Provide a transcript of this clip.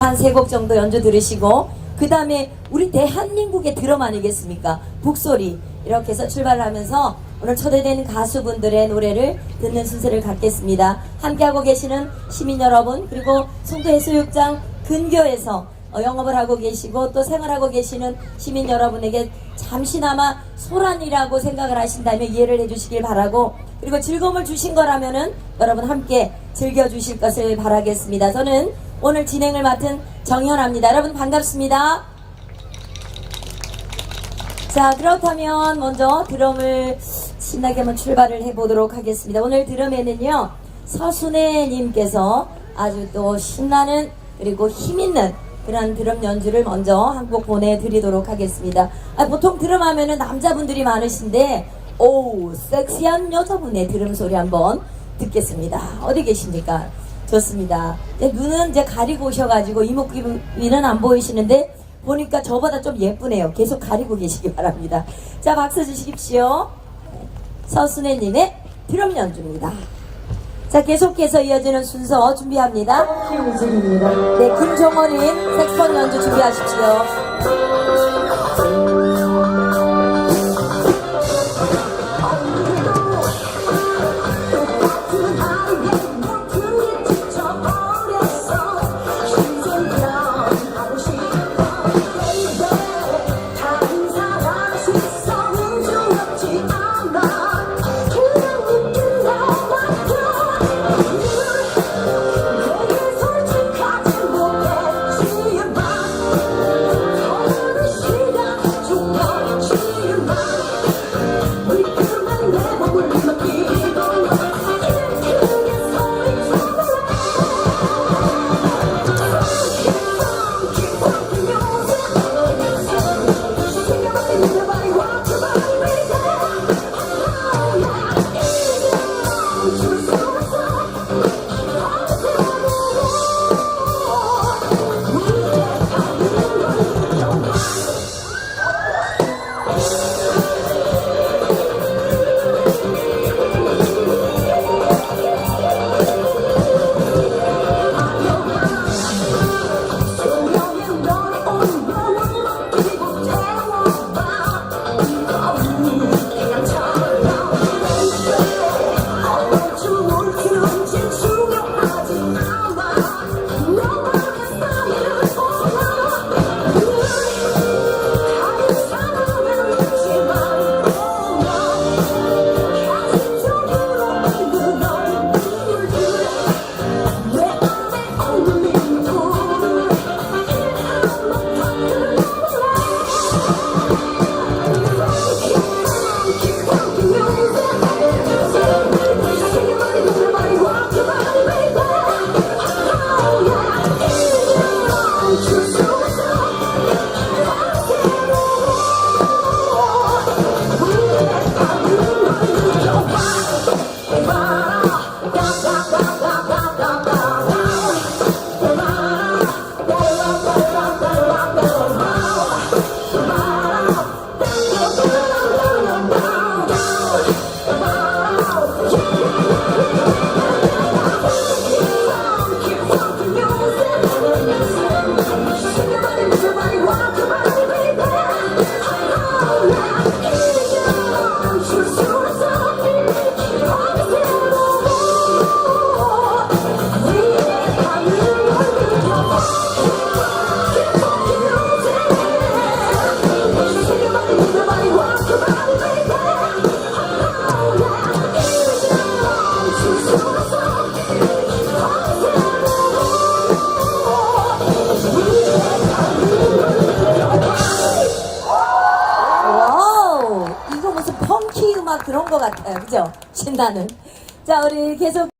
한 세 곡 정도 연주 들으시고 그 다음에 우리 대한민국의 드럼 아니겠습니까? 북소리 이렇게 해서 출발을 하면서 오늘 초대된 가수분들의 노래를 듣는 순서를 갖겠습니다. 함께하고 계시는 시민 여러분 그리고 송도 해수욕장 근교에서 어, 영업을 하고 계시고 또 생활하고 계시는 시민 여러분에게 잠시나마 소란이라고 생각을 하신다면 이해를 해주시길 바라고 그리고 즐거움을 주신 거라면은 여러분 함께 즐겨주실 것을 바라겠습니다. 저는 오늘 진행을 맡은 정현아입니다. 여러분 반갑습니다. 자 그렇다면 먼저 드럼을 신나게 한번 출발을 해보도록 하겠습니다. 오늘 드럼에는요 서순애님께서 아주 또 신나는 그리고 힘있는 그런 드럼 연주를 먼저 한곡 보내드리도록 하겠습니다. 아, 보통 드럼 하면은 남자분들이 많으신데 오 섹시한 여자분의 드럼 소리 한번 듣겠습니다. 어디 계십니까? 좋습니다. 이제 눈은 이제 가리고 오셔가지고 이목구비는 안 보이시는데 보니까 저보다 좀 예쁘네요. 계속 가리고 계시기 바랍니다. 자 박수 주십시오. 서순애님의 드럼 연주입니다. 자 계속해서 이어지는 순서 준비합니다. 김우진입니다. 네 김종원님 색소폰 연주 준비하십시오. Come 그런 것 같아요. 그죠? 신나는. 자 우리 계속